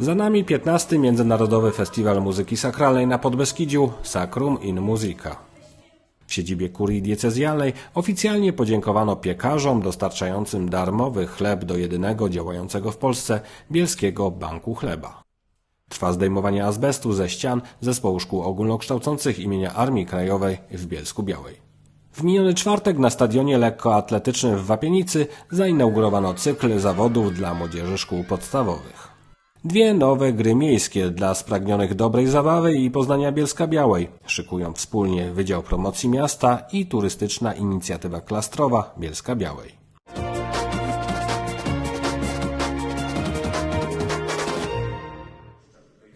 Za nami 15. Międzynarodowy Festiwal Muzyki Sakralnej na Podbeskidziu Sacrum in Musica. W siedzibie kurii diecezjalnej oficjalnie podziękowano piekarzom dostarczającym darmowy chleb do jedynego działającego w Polsce Bielskiego Banku Chleba. Trwa zdejmowanie azbestu ze ścian zespołu szkół ogólnokształcących imienia Armii Krajowej w Bielsku Białej. W miniony czwartek na stadionie lekkoatletycznym w Wapienicy zainaugurowano cykl zawodów dla młodzieży szkół podstawowych. Dwie nowe gry miejskie dla spragnionych dobrej zabawy i poznania Bielska Białej szykują wspólnie Wydział Promocji Miasta i Turystyczna Inicjatywa Klastrowa Bielska Białej.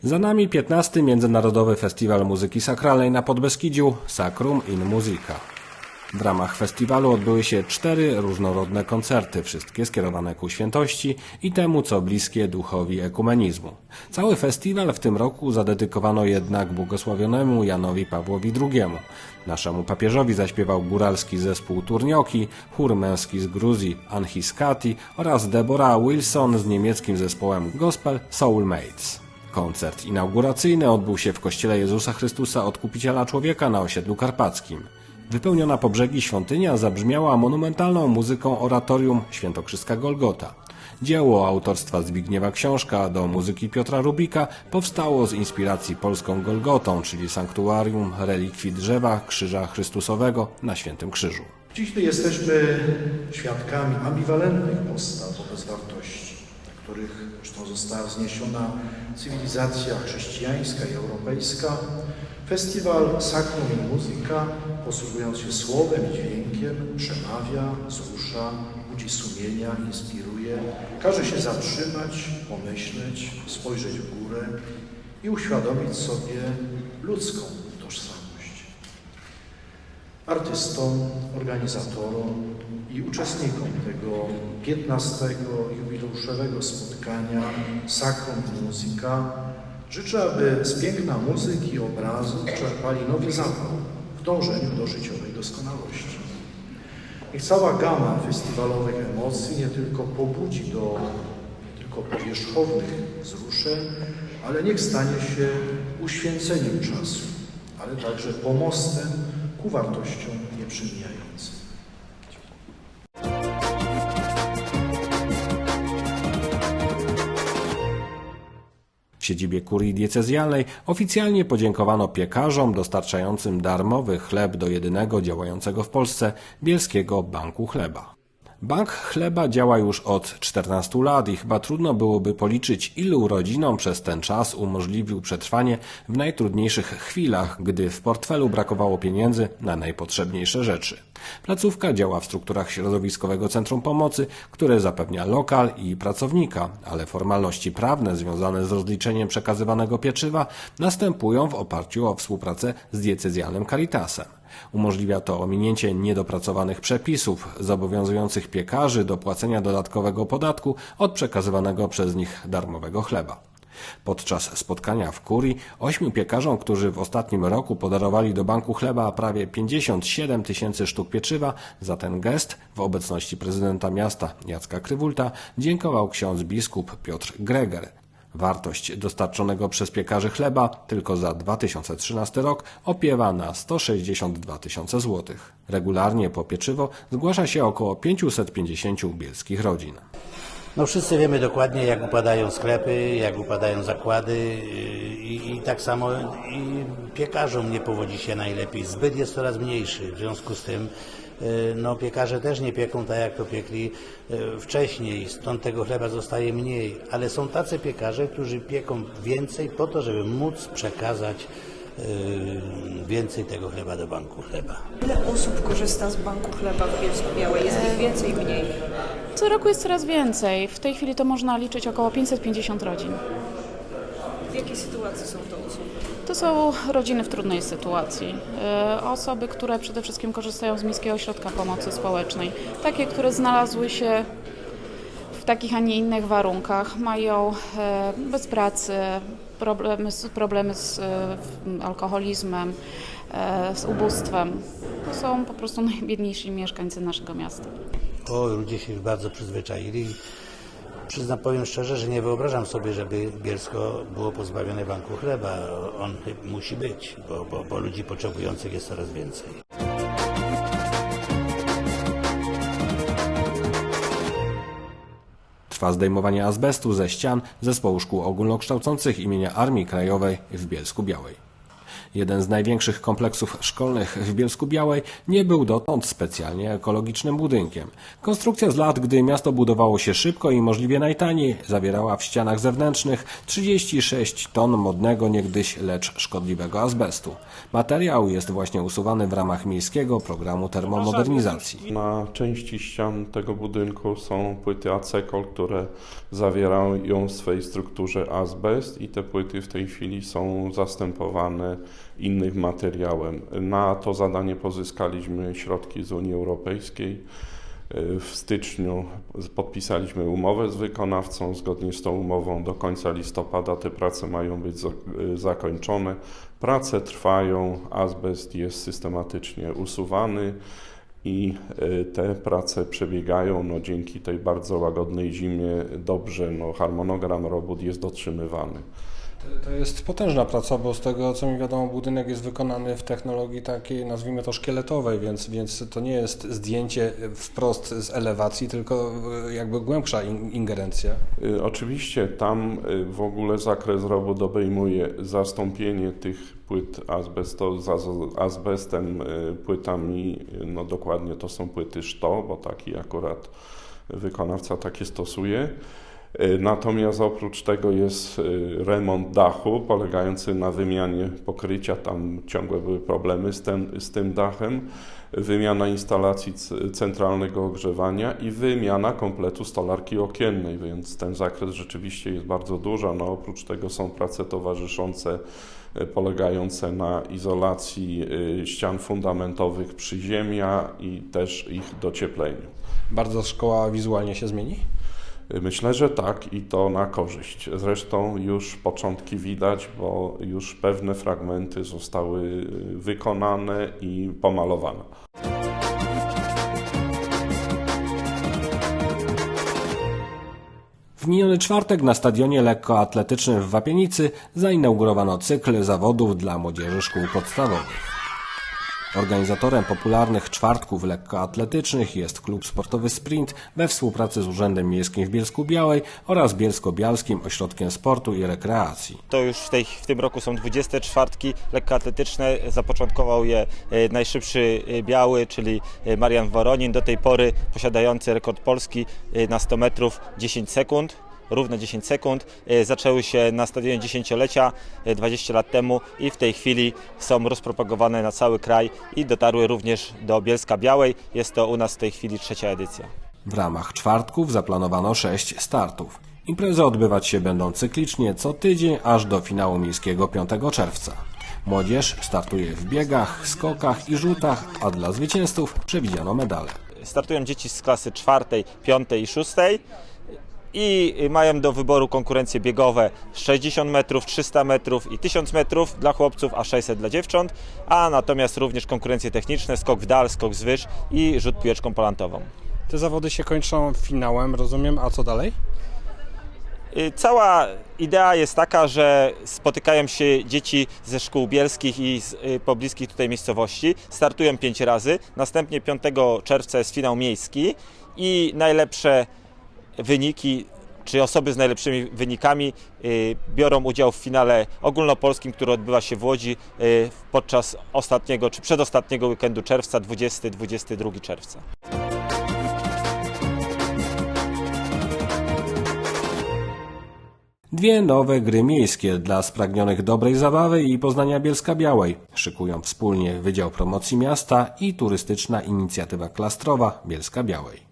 Za nami 15. Międzynarodowy Festiwal Muzyki Sakralnej na Podbeskidziu Sacrum in Musica. W ramach festiwalu odbyły się cztery różnorodne koncerty, wszystkie skierowane ku świętości i temu, co bliskie duchowi ekumenizmu. Cały festiwal w tym roku zadedykowano jednak błogosławionemu Janowi Pawłowi II. Naszemu papieżowi zaśpiewał góralski zespół Turnioki, chór męski z Gruzji Anhiskati oraz Deborah Wilson z niemieckim zespołem gospel Soulmates. Koncert inauguracyjny odbył się w Kościele Jezusa Chrystusa Odkupiciela Człowieka na osiedlu karpackim. Wypełniona po brzegi świątynia zabrzmiała monumentalną muzyką oratorium Świętokrzyska Golgota. Dzieło autorstwa Zbigniewa Książka do muzyki Piotra Rubika powstało z inspiracji polską Golgotą, czyli sanktuarium relikwii drzewa Krzyża Chrystusowego na Świętym Krzyżu. Dziś my jesteśmy świadkami ambiwalentnych postaw wobec wartości, na których zresztą została wzniesiona cywilizacja chrześcijańska i europejska. Festiwal Sacrum in Musica, posługując się słowem i dźwiękiem, przemawia, wzrusza, budzi sumienia, inspiruje, każe się zatrzymać, pomyśleć, spojrzeć w górę i uświadomić sobie ludzką tożsamość. Artystom, organizatorom i uczestnikom tego 15. jubileuszowego spotkania Sacrum Musica życzę, aby z piękna muzyki i obrazu czerpali nowy zapał w dążeniu do życiowej doskonałości. Niech cała gama festiwalowych emocji nie tylko pobudzi do tylko powierzchownych wzruszeń, ale niech stanie się uświęceniem czasu, ale także pomostem ku wartościom nieprzemijającym. W siedzibie kurii diecezjalnej oficjalnie podziękowano piekarzom dostarczającym darmowy chleb do jedynego działającego w Polsce Bielskiego Banku Chleba. Bank Chleba działa już od 14 lat i chyba trudno byłoby policzyć, ilu rodzinom przez ten czas umożliwił przetrwanie w najtrudniejszych chwilach, gdy w portfelu brakowało pieniędzy na najpotrzebniejsze rzeczy. Placówka działa w strukturach Środowiskowego Centrum Pomocy, które zapewnia lokal i pracownika, ale formalności prawne związane z rozliczeniem przekazywanego pieczywa następują w oparciu o współpracę z diecezjalnym Caritasem. Umożliwia to ominięcie niedopracowanych przepisów zobowiązujących piekarzy do płacenia dodatkowego podatku od przekazywanego przez nich darmowego chleba. Podczas spotkania w kurii ośmiu piekarzom, którzy w ostatnim roku podarowali do banku chleba prawie 57 tysięcy sztuk pieczywa, za ten gest w obecności prezydenta miasta Jacka Krywulta dziękował ksiądz biskup Piotr Greger. Wartość dostarczonego przez piekarzy chleba tylko za 2013 rok opiewa na 162 tysiące złotych. Regularnie po pieczywo zgłasza się około 550 bielskich rodzin. No wszyscy wiemy dokładnie, jak upadają sklepy, jak upadają zakłady i, i tak samo i piekarzom nie powodzi się najlepiej. Zbyt jest coraz mniejszy, w związku z tym y, no, piekarze też nie pieką tak, jak to piekli y, wcześniej, stąd tego chleba zostaje mniej. Ale są tacy piekarze, którzy pieką więcej po to, żeby móc przekazać więcej tego chleba do banku chleba. Ile osób korzysta z banku chleba w Bielsku Białej? Jest ich więcej, mniej? Co roku jest coraz więcej. W tej chwili to można liczyć około 550 rodzin. W jakiej sytuacji są to osoby? To są rodziny w trudnej sytuacji. E, Osoby, które przede wszystkim korzystają z Miejskiego Ośrodka Pomocy Społecznej. Takie, które znalazły się w takich, a nie innych warunkach. Mają e, bez pracy, problemy z, problemy z e, alkoholizmem, z ubóstwem. To są po prostu najbiedniejsi mieszkańcy naszego miasta. Ludzie się już bardzo przyzwyczaili. Przyznam, powiem szczerze, że nie wyobrażam sobie, żeby Bielsko było pozbawione banku chleba. On musi być, bo, bo, bo ludzi potrzebujących jest coraz więcej. Trwa zdejmowanie azbestu ze ścian Zespołu Szkół Ogólnokształcących imienia Armii Krajowej w Bielsku Białej. Jeden z największych kompleksów szkolnych w Bielsku Białej nie był dotąd specjalnie ekologicznym budynkiem. Konstrukcja z lat, gdy miasto budowało się szybko i możliwie najtaniej, zawierała w ścianach zewnętrznych 36 ton modnego niegdyś, lecz szkodliwego azbestu. Materiał jest właśnie usuwany w ramach miejskiego programu termomodernizacji. Na części ścian tego budynku są płyty acekol, które zawierają w swej strukturze azbest i te płyty w tej chwili są zastępowane innym materiałem. Na to zadanie pozyskaliśmy środki z Unii Europejskiej. W styczniu podpisaliśmy umowę z wykonawcą. Zgodnie z tą umową do końca listopada te prace mają być za- zakończone. Prace trwają, azbest jest systematycznie usuwany i y, te prace przebiegają no, dzięki tej bardzo łagodnej zimie dobrze. No, harmonogram robót jest dotrzymywany. To jest potężna praca, bo z tego co mi wiadomo, budynek jest wykonany w technologii takiej, nazwijmy to szkieletowej, więc, więc to nie jest zdjęcie wprost z elewacji, tylko e, jakby głębsza in- ingerencja. Y, Oczywiście tam y, w ogóle zakres robót obejmuje zastąpienie tych płyt azbesto, z az- azbestem y, płytami, no dokładnie to są płyty szto, bo taki akurat wykonawca takie stosuje. Y, Natomiast oprócz tego jest y, remont dachu polegający na wymianie pokrycia. Tam ciągłe były problemy z, ten, z tym dachem. Wymiana instalacji centralnego ogrzewania i wymiana kompletu stolarki okiennej, więc ten zakres rzeczywiście jest bardzo duży. No, oprócz tego są prace towarzyszące y, polegające na izolacji ścian fundamentowych przyziemia i też ich dociepleniu. Bardzo szkoła wizualnie się zmieni? Myślę, że tak i to na korzyść. Zresztą już początki widać, bo już pewne fragmenty zostały wykonane i pomalowane. W miniony czwartek na stadionie lekkoatletycznym w Wapienicy zainaugurowano cykl zawodów dla młodzieży szkół podstawowych. Organizatorem popularnych czwartków lekkoatletycznych jest klub sportowy Sprint we współpracy z Urzędem Miejskim w Bielsku Białej oraz Bielsko-Bialskim Ośrodkiem Sportu i Rekreacji. To już w, tej, w tym roku są 24 lekkoatletyczne. Zapoczątkował je e, najszybszy e, biały, czyli e, Marian Woronin, do tej pory posiadający rekord Polski na 100 metrów 10 sekund. Równe 10 sekund. E, Zaczęły się na stadionie dziesięciolecia e, 20 lat temu i w tej chwili są rozpropagowane na cały kraj i dotarły również do Bielska Białej. Jest to u nas w tej chwili trzecia edycja. W ramach czwartków zaplanowano sześć startów. Imprezy odbywać się będą cyklicznie co tydzień aż do finału miejskiego 5 czerwca. Młodzież startuje w biegach, skokach i rzutach, a dla zwycięzców przewidziano medale. startują dzieci z klasy czwartej, piątej i szóstej i mają do wyboru konkurencje biegowe 60 metrów, 300 metrów i 1000 metrów dla chłopców, a 600 dla dziewcząt, a natomiast również konkurencje techniczne, skok w dal, skok z wyż i rzut piłeczką polantową. Te zawody się kończą finałem, rozumiem, a co dalej? Y, Cała idea jest taka, że spotykają się dzieci ze szkół bielskich i z y, pobliskich tutaj miejscowości. Startują pięć razy. Następnie 5 czerwca jest finał miejski i najlepsze wyniki czy osoby z najlepszymi wynikami y, biorą udział w finale ogólnopolskim, który odbywa się w Łodzi y, podczas ostatniego czy przedostatniego weekendu czerwca, 20-22 czerwca. Dwie nowe gry miejskie dla spragnionych dobrej zabawy i poznania Bielska Białej. Szykują wspólnie Wydział Promocji Miasta i Turystyczna Inicjatywa Klastrowa Bielska Białej.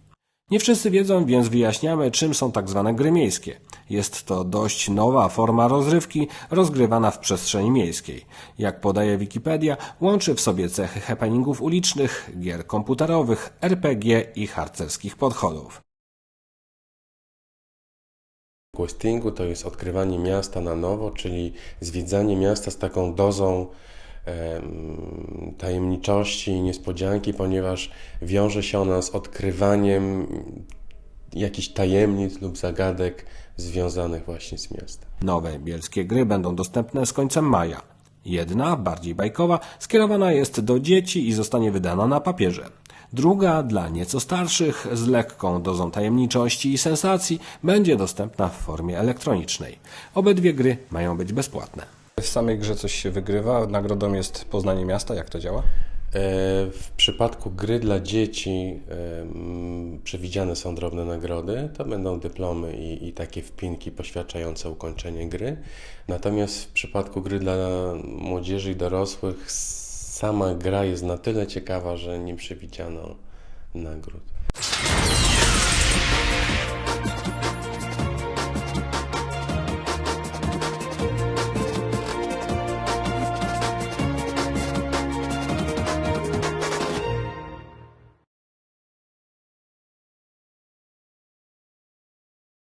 Nie wszyscy wiedzą, więc wyjaśniamy, czym są tak zwane gry miejskie. Jest to dość nowa forma rozrywki rozgrywana w przestrzeni miejskiej. Jak podaje Wikipedia, łączy w sobie cechy happeningów ulicznych, gier komputerowych, RPG i harcerskich podchodów. Questingu to jest odkrywanie miasta na nowo, czyli zwiedzanie miasta z taką dozą tajemniczości i niespodzianki, ponieważ wiąże się ona z odkrywaniem jakichś tajemnic lub zagadek związanych właśnie z miastem. Nowe bielskie gry będą dostępne z końcem maja. Jedna, bardziej bajkowa, skierowana jest do dzieci i zostanie wydana na papierze. Druga, dla nieco starszych, z lekką dozą tajemniczości i sensacji, będzie dostępna w formie elektronicznej. Obydwie gry mają być bezpłatne. W samej grze coś się wygrywa, nagrodą jest poznanie miasta, jak to działa? E, W przypadku gry dla dzieci przewidziane są drobne nagrody. To będą dyplomy i, i takie wpinki poświadczające ukończenie gry. Natomiast w przypadku gry dla młodzieży i dorosłych sama gra jest na tyle ciekawa, że nie przewidziano nagród.